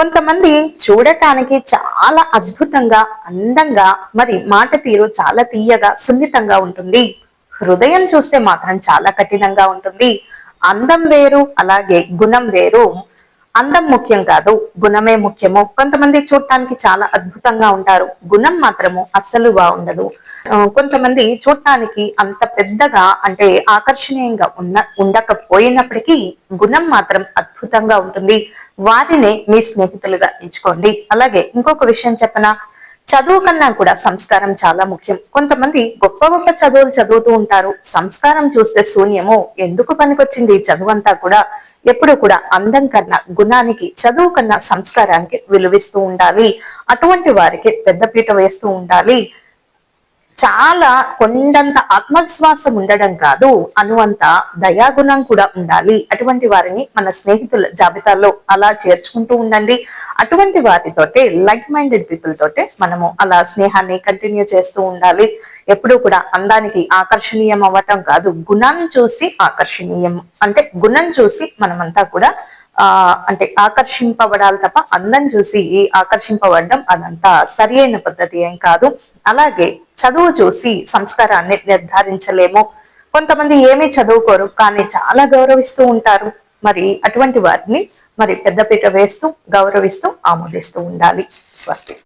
కొంతమంది చూడటానికి చాలా అద్భుతంగా అందంగా మరి మాట తీరు చాలా తీయగా సున్నితంగా ఉంటుంది. హృదయం చూస్తే మాత్రం చాలా కఠినంగా ఉంటుంది. అందం వేరు అలాగే గుణం వేరు. అందం ముఖ్యం కాదు గుణమే ముఖ్యము. కొంతమంది చూడటానికి చాలా అద్భుతంగా ఉంటారు. గుణం మాత్రము అస్సలు బాగుండదు. కొంతమంది చూడటానికి అంత పెద్దగా అంటే ఆకర్షణీయంగా ఉన్న ఉండకపోయినప్పటికీ గుణం మాత్రం అద్భుతంగా ఉంటుంది. వారినే మీ స్నేహితులుగా ఎంచుకోండి. అలాగే ఇంకొక విషయం చెప్పనా? చదువు కన్నా కూడా సంస్కారం చాలా ముఖ్యం. కొంతమంది గొప్ప గొప్ప చదువులు చదువుతూ ఉంటారు. సంస్కారం చూస్తే శూన్యమో ఎందుకు పనికొచ్చింది ఈ చదువు అంతా కూడా? ఎప్పుడు కూడా అందం కన్నా గుణానికి చదువు కన్నా సంస్కారానికి విలువిస్తూ ఉండాలి. అటువంటి వారికి పెద్దపీట వేస్తూ ఉండాలి. చాలా కొండంత ఆత్మవిశ్వాసం ఉండడం కాదు అనువంత దయాగుణం కూడా ఉండాలి. అటువంటి వారిని మన స్నేహితుల జాబితాలో అలా చేర్చుకుంటూ ఉండండి. అటువంటి వారితోటే లైక్ మైండెడ్ పీపుల్ తోటే మనము అలా స్నేహాన్ని కంటిన్యూ చేస్తూ ఉండాలి. ఎప్పుడూ కూడా అందానికి ఆకర్షణీయం అవ్వటం కాదు గుణాన్ని చూసి ఆకర్షణీయం. అంటే గుణం చూసి మనమంతా కూడా ఆ అంటే ఆకర్షింపబడాలి తప్ప అందం చూసి ఆకర్షింపబడడం అదంతా సరి అయిన పద్ధతి ఏం కాదు. అలాగే చదువు చూసి సంస్కారాన్ని నిర్ధారించలేము. కొంతమంది ఏమీ చదువుకోరు కానీ చాలా గౌరవిస్తూ ఉంటారు. మరి అటువంటి వారిని మరి పెద్దపీట వేస్తూ గౌరవిస్తూ ఆమోదిస్తూ ఉండాలి. స్వస్తి.